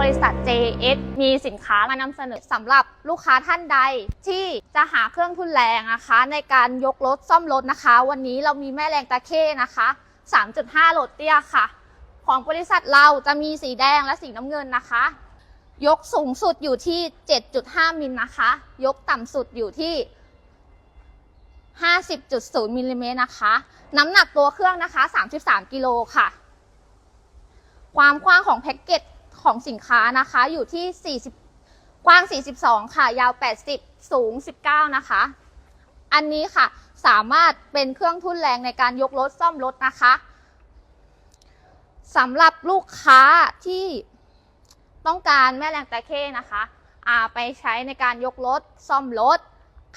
บริษัท JS มีสินค้ามานำเสนอสำหรับลูกค้าท่านใด ที่จะหาเครื่องทุนแรงนะคะ ในการยกรถซ่อมรถนะคะ วันนี้เรามีแม่แรงตะเข้นะคะ 3.5โหลดเตี้ยค่ะ ของบริษัทเราจะมีสีแดงและสีน้ำเงินนะคะ ยกสูงสุดอยู่ที่ 7.5มิลนะคะ ยกต่ำสุดอยู่ที่50.0มิลลิเมตรนะคะ น้ำหนักตัวเครื่องนะคะ 33 กิโลค่ะ ความกว้างของแพ็กเกจ ของสินค้านะคะอยู่ที่ 40 กว้าง 42 ค่ะ ยาว 80 สูง 19 นะคะ อันนี้ค่ะสามารถเป็นเครื่องทุ่นแรงในการยกรถซ่อมรถนะคะสำหรับลูกค้าที่ต้องการแม่แรงตะเข้นะคะอ่าไปใช้ในการยกรถซ่อมรถ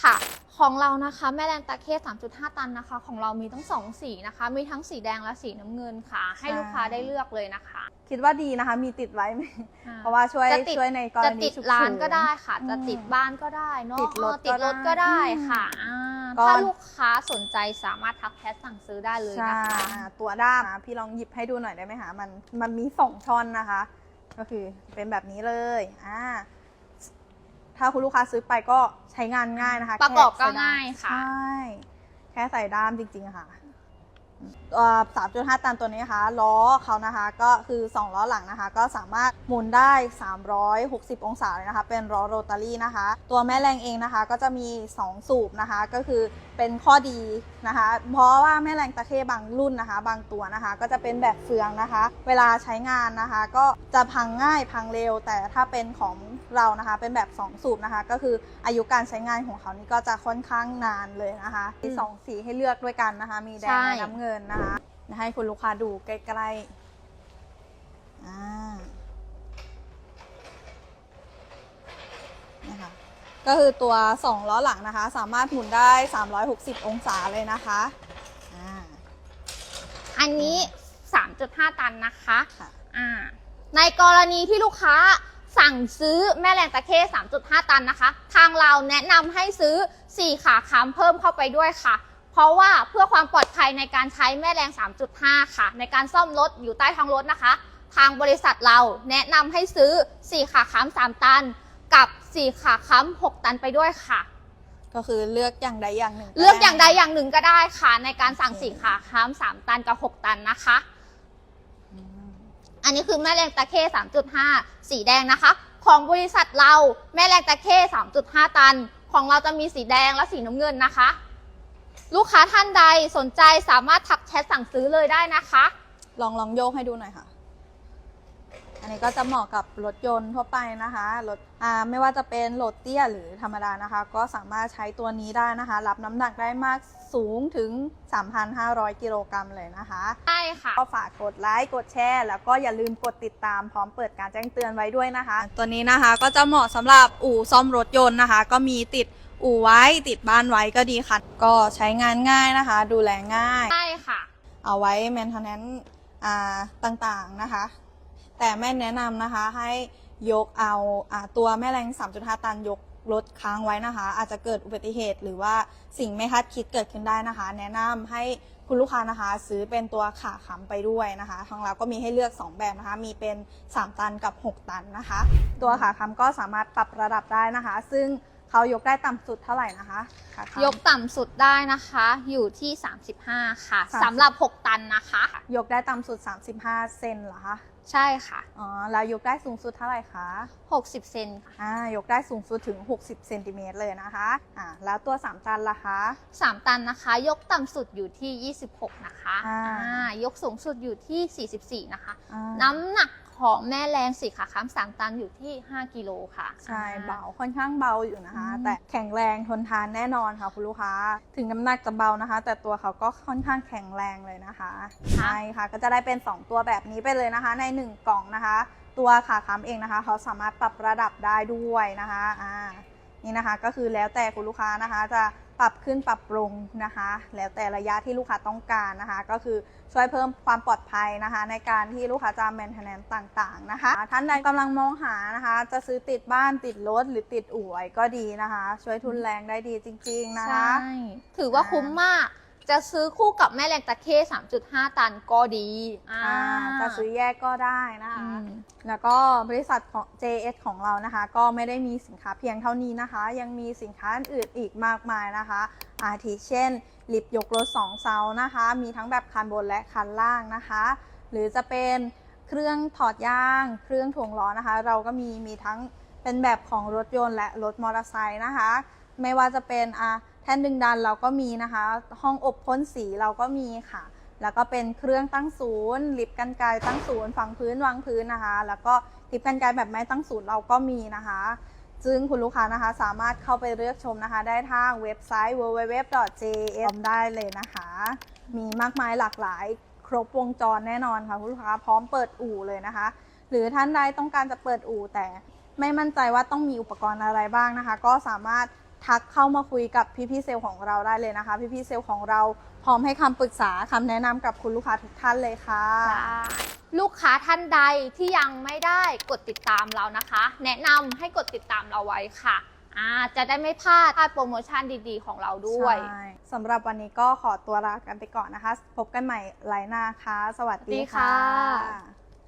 ค่ะ ของเรานะคะแม่แรงตะเข้3.5 ตันนะคะ ของเรามีทั้งสองสีนะคะ มีทั้งสีแดงและสีน้ำเงินค่ะ ให้ลูกค้าได้เลือกเลยนะคะ คิดว่าดีนะคะ มีติดไว้ไหมอ่าเพราะว่าช่วยจะติดช่วยในกรจะณีติดฉุกร้านเฉิก็ได้ค่ะอืมจะติดบ้านก็ได้เนาะติดรถเออติดรถก็ก็ได้ได้ค่ะอ่าก็ถ้าลูกค้าสนใจสามารถทักแชทสั่งซื้อได้เลยใช่นะคะอ่าตัวด้ามนะพี่ลองหยิบให้ดูหน่อยได้ไหมคะมันมันมีสองช่อนนะคะ ก็คือเป็นแบบนี้เลยอ่าถ้าคุณลูกค้าซื้อไปก็ ใช้งานง่ายนะคะประกอบก็แใส่ด้มง่ายค่ะ ใช่ แค่ใส่ด้ามจริงๆค่ะสามจุดห้าตันตัวนี้นะคะล้อเขานะคะก็คือ 2 ล้อหลังนะคะ ก็สามารถหมุนได้ 360 องศาเลยนะคะ เป็นล้อโรตารี่นะคะ ตัวแม่แรงเองนะคะก็จะมี 2 สูบนะคะ ก็คือเป็นข้อดีนะคะ เพราะว่าแม่แรงตะเข้บางรุ่นนะคะ บางตัวนะคะ ก็จะเป็นแบบเฟืองนะคะ เวลาใช้งานนะคะ ก็จะพังง่ายพังเร็ว แต่ถ้าเป็นของ เรานะคะเป็นแบบ 2 สูบนะคะ ก็คืออายุการใช้งานของเขานี่ก็จะค่อนข้างนานเลยนะคะมีสองสีให้เลือกด้วยกันนะคะ มีแดงใช่และน้ำเงินนะคะเดี๋ยวให้คุณลูกค้าดูใกล้ๆอ่านะคะก็คือตัว 2 ล้อหลังนะคะ สามารถหมุนได้ 360 องศาเลยนะคะอ่าอันนี้ 3.5 ตันนะคะ ค่ะ อ่า ในกรณีที่ลูกค้า สั่งซื้อแม่แรงตะเข้3.5 ตันนะคะ ทางเราแนะนำให้ซื้อ 4 ขาค้ำเพิ่มเข้าไปด้วยค่ะ เพราะว่าเพื่อความปลอดภัยในการใช้แม่แรง 3.5 ค่ะ ในการซ่อมรถอยู่ใต้ท้องรถนะคะ ทางบริษัทเราแนะนำให้ซื้อ 4 ขาค้ำ3 ตัน กับ 4 ขาค้ำ6 ตันไปด้วยค่ะ ก็คือเลือกอย่างใดอย่างหนึ่งเลือกอย่างใดอย่างหนึ่งก็ได้ค่ะ ในการสั่ง4ขาค้ำ3ตันกับ 6 ตันนะคะอืม อันนี้คือแม่แรงตะเข้3.5 สีแดงนะคะ ของบริษัทเราแม่แรงตะเข้3.5 ตัน ของเราจะมีสีแดงและสีน้ำเงินนะคะ ลูกค้าท่านใดสนใจสามารถทักแชทสั่งซื้อเลยได้นะคะ ลองลองโยกให้ดูหน่อยค่ะ อันนี้ก็จะเหมาะกับรถยนต์ทั่วไปนะคะรถอ่าไม่ว่าจะเป็นรถเตี้ยหรือธรรมดานะคะ ก็สามารถใช้ตัวนี้ได้นะคะ รับน้ำหนักได้มากสูงถึง 3,500 กิโลกรัมเลยนะคะใช่ค่ะ ก็ฝากกดไลค์กดแชร์ แล้วก็อย่าลืมกดติดตามพร้อมเปิดการแจ้งเตือนไว้ด้วยนะคะ ตัวนี้นะคะก็จะเหมาะสำหรับอู่ซ่อมรถยนต์นะคะ ก็มีติดอู่ไว้ติดบ้านไว้ก็ดีค่ะ ก็ใช้งานง่ายนะคะ ดูแลง่ายใช่ค่ะ เอาไว้ maintenance อ่าต่างๆนะคะ แต่แม่แนะนำนะคะให้ยกเอาอ่าตัวแม่แรง 3.5 ตันยกรถค้างไว้นะคะ อาจจะเกิดอุบัติเหตุ หรือว่าสิ่งไม่คาดคิดเกิดขึ้นได้นะคะ แนะนำให้คุณลูกค้านะคะ ซื้อเป็นตัวขาค้ำไปด้วยนะคะทางเราก็มีให้เลือก 2 แบบนะคะ มีเป็น 3 ตันกับ 6 ตันนะคะ ตัวขาค้ำก็สามารถปรับระดับได้นะคะ ซึ่งเขายกได้ต่ำสุดเท่าไหร่นะคะขาค้ำยกต่ำสุดได้นะคะ อยู่ที่ 35 ค่ะ30สำหรับ 6 ตันนะคะ ยกได้ต่ำสุด 35 เซนเหรอคะ ใช่ค่ะ อ๋อแล้วยกได้สูงสุดเท่าไหร่คะ 60 เซนค่ะอ่ายกได้สูงสุดถึง 60เซนติเมตรเลยนะคะอ่าแล้วตัว 3 ตันล่ะคะ 3 ตันนะคะ ยกต่ำสุดอยู่ที่ 26 นะคะอ่าอ่ายกสูงสุดอยู่ที่ 44 นะคะ อ่า น้ำหนัก ของแม่แรงสี่ขาค้ำสามตันอยู่ที่ 5 กิโลค่ะ ใช่อ่เบาค่อนข้างเบาอยู่นะคะอืมแต่แข็งแรงทนทานแน่นอนค่ะคุณลูกค้า ถึงน้ำหนักจะเบานะคะ แต่ตัวเขาก็ค่อนข้างแข็งแรงเลยนะคะใช่ค่ะก็จะได้เป็น 2 ตัวแบบนี้ไปเลยนะคะ ใน 1 กล่องนะคะ ตัวขาค้ำเองนะคะ เขาสามารถปรับระดับได้ด้วยนะคะอ่านี่นะคะก็คือแล้วแต่คุณลูกค้านะคะจะ ปรับขึ้นปรับปรุงนะคะ แล้วแต่ระยะที่ลูกค้าต้องการนะคะ ก็คือช่วยเพิ่มความปลอดภัยนะคะ ในการที่ลูกค้าจะแมนเทนแนนต่างๆนะคะ ท่านใดกำลังมองหานะคะ จะซื้อติดบ้านติดรถหรือติดอู่ไว้ก็ดีนะคะ ช่วยทุนแรงได้ดีจริง ๆนะคะ ใช่ ถือว่าคุ้มมาก จะซื้อคู่กับแม่แรงตะเข้3.5 ตันก็ดีอ่าอ่าจะซื้อแยกก็ได้นะคะอืมแล้วก็บริษัทของ JS ของเรานะคะ ก็ไม่ได้มีสินค้าเพียงเท่านี้นะคะ ยังมีสินค้าอื่นอีกมากมายนะคะ อาทิเช่นลิฟต์ยกรถ2เซานะคะ มีทั้งแบบคันบนและคันล่างนะคะ หรือจะเป็นเครื่องถอดยาง เครื่องถ่วงล้อนะคะ เราก็มีมีทั้งเป็นแบบของรถยนต์และรถมอเตอร์ไซค์นะคะ ไม่ว่าจะเป็นอะ แท่นดึงดันเราก็มีนะคะ ห้องอบพ่นสีเราก็มีค่ะ แล้วก็เป็นเครื่องตั้งศูนย์ลิฟต์กันไกตั้งศูนย์ฝังพื้นวางพื้นนะคะ แล้วก็ลิฟต์กันไกแบบไม้ตั้งศูนย์เราก็มีนะคะซึ่งคุณลูกค้านะคะสามารถเข้าไปเลือกชมนะคะ ได้ทางเว็บไซต์ www.jm ได้เลยนะคะ มีมากมายหลากหลายครบวงจรแน่นอนค่ะคุณลูกค้าพร้อมเปิดอู่เลยนะคะ หรือท่านใดต้องการจะเปิดอู่แต่ไม่มั่นใจว่าต้องมีอุปกรณ์อะไรบ้างนะคะ ก็สามารถ ทักเข้ามาคุยกับพี่ๆเซลล์ของเราได้เลยนะคะ พี่ๆเซลล์ของเราพร้อมให้คำปรึกษาคำแนะนำกับคุณลูกค้าทุกท่านเลยค่ะ ลูกค้าท่านใดที่ยังไม่ได้กดติดตามเรานะคะ แนะนำให้กดติดตามเราไว้ค่ะอ่าจะได้ไม่พลาดพลาดโปรโมชั่นดีๆ ของเราด้วยใช่สำหรับวันนี้ก็ขอตัวลากันไปก่อนนะคะ พบกันใหม่ไลน์หน้าค่ะ สวัสดีสวัสดีค่ะค่ะ